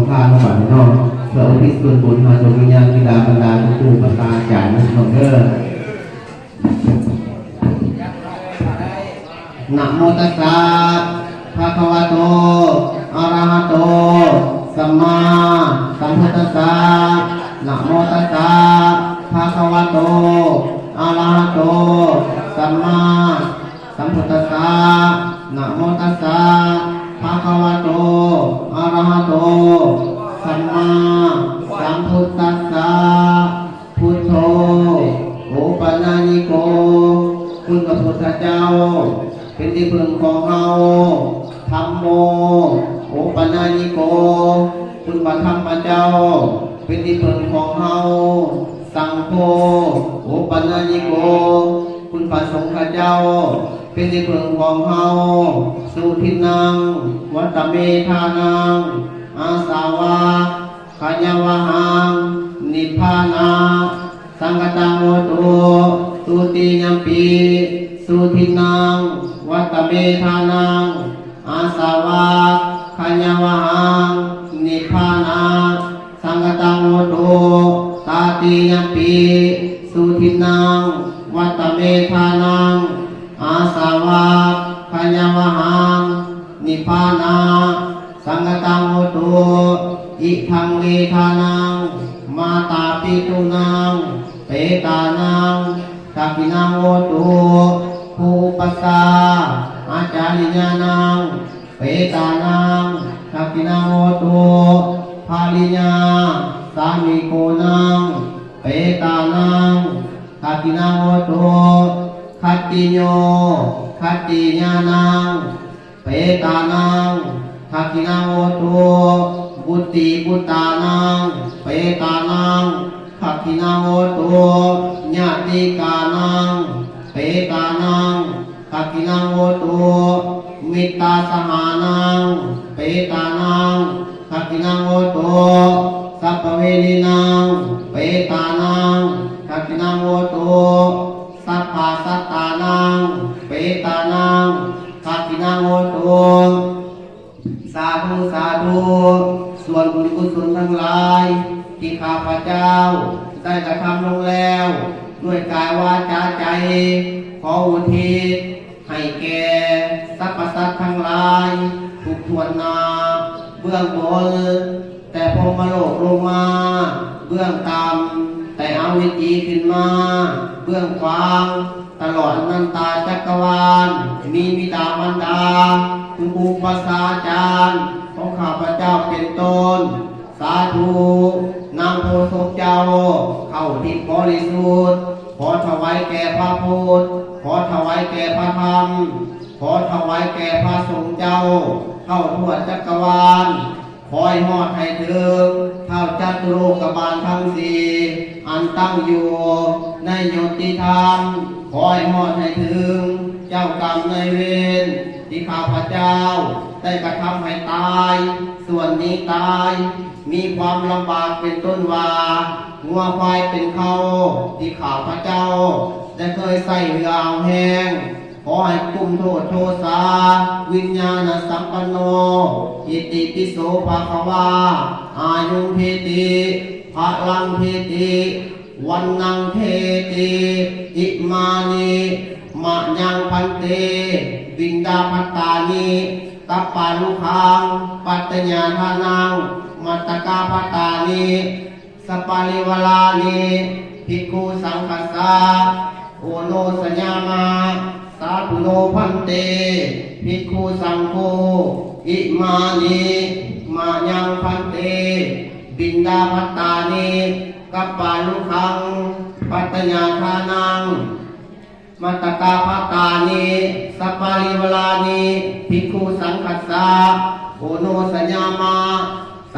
ของข้าทั้งหมดในนอกเพื่ออุทิศส่วนบุญมาดวงวิญญาณบิดาบรรดาทุกผู้ประทานจากนักนองเด้อนะโมตัสสะภะคะวะโตอะระหะโตสัมมาสัมพุทธัสสะนะโมตัสสะภะคะวะโตอะระหะโตสัมมาสัมพุทธัสสะนะโมตัสสะภะคะวะโตอะระหะโต ที่พึ่งของเราธรรมโมโอปัญญิโกคุณพระธรรมเจ้า เป็นที่พึ่งของเราสังโฆโอปัญญิโก คุณพระสงฆ์เจ้า เป็นที่พึ่งของเราสุทินัง วัตเมธานัง อาสาวะขยาวหังนิพพานา สังกตังโอ ตุสุติยัมปีสุทินังวัตเมธานังอาสาวะขยาวะหังนิพพานาสังกตังโอตุตาติยัมปีสุทินังวัตเมธานังอาสาวะขยาวะหังนิพพานาสังกตังโอตุอิทังเวทานังมาตาปิตุนังเปตานัง สักขินังโอตุภูปัสสาอาจาริญานังเปตานังสักขินังโอตุภาลิญาสามิโกนังเปตานังสักขินังโอตุขัตติโยขัตติญานังเปตานังทักขินาโอตุบุตติบุตตานังเปตานัง ทักขินาโอตุญาติกานังเปตานังทักขินาโอตุมิตาสหานังเปตานังทักขินาโอตุสัพเวรินังเปตานังทักขินาโอตุสัพพะสัตตานังเปตานังทักขินาโอตุสาธุสาธุส่วนบุญกุศลทั้งหลาย ที่ข้าพเจ้า ได้กระทำลงแล้ว ด้วยกายวาจาใจ ขออุทิศให้แก่สรรพสัตว์ทั้งหลาย ทุกทวนนา เบื้องบน แต่พรมโลกลงมา เบื้องต่ำแต่เอาวิจีขึ้นมา เบื้องขวาง ตลอดนันตาจักรวาล มีบิดามารดาคุณครูภาษาจารย์ของข้าพเจ้าเป็นต้น สาธุนำโพธิ์ศพเจ้า เข้าทิศบริสุทธิ์ ขอถวายแก่พระพุทธ ขอถวายแก่พระธรรม ขอถวายแก่พระสงฆ์เจ้า เข้าทั่วจักรวาลคอยหอดให้ถึงเท่าจัตุโลกบาลทั้งสี่อันตั้งอยู่ ในโยติธรรมคอยหอดให้ถึง เจ้ากรรมในเวรที่ข้าพเจ้า ได้กระทำให้ตาย ส่วนนี้ตาย มีความลำบากเป็นต้นว่างัวควายเป็นเขาที่ข้าพระเจ้า ได้เคยใส่เรือเอาแห้งขอให้กุมโทษโทษาวิญญาณสัมปันโนอิติปิโสภะควาอายุเพติภะลังเพติวันนังเทติอิมานิมะยังพันเตวินดาพัตตานิตัปปาลุคังปัตตญาทานัง มัตตกาพตานิสปาลิวลานิภิกขุสังคัสสะโอโนสัญญามา สาธุโนพันเต ภิกขุสังโฆอิมานิมายังพันเต บินดาพัตตานิกัปปาลุคัง ปัตญาทานังมัตตกาพัตตานิสัปาริวลานิภิกขุสังคัสสะโอโนสัญญามา ส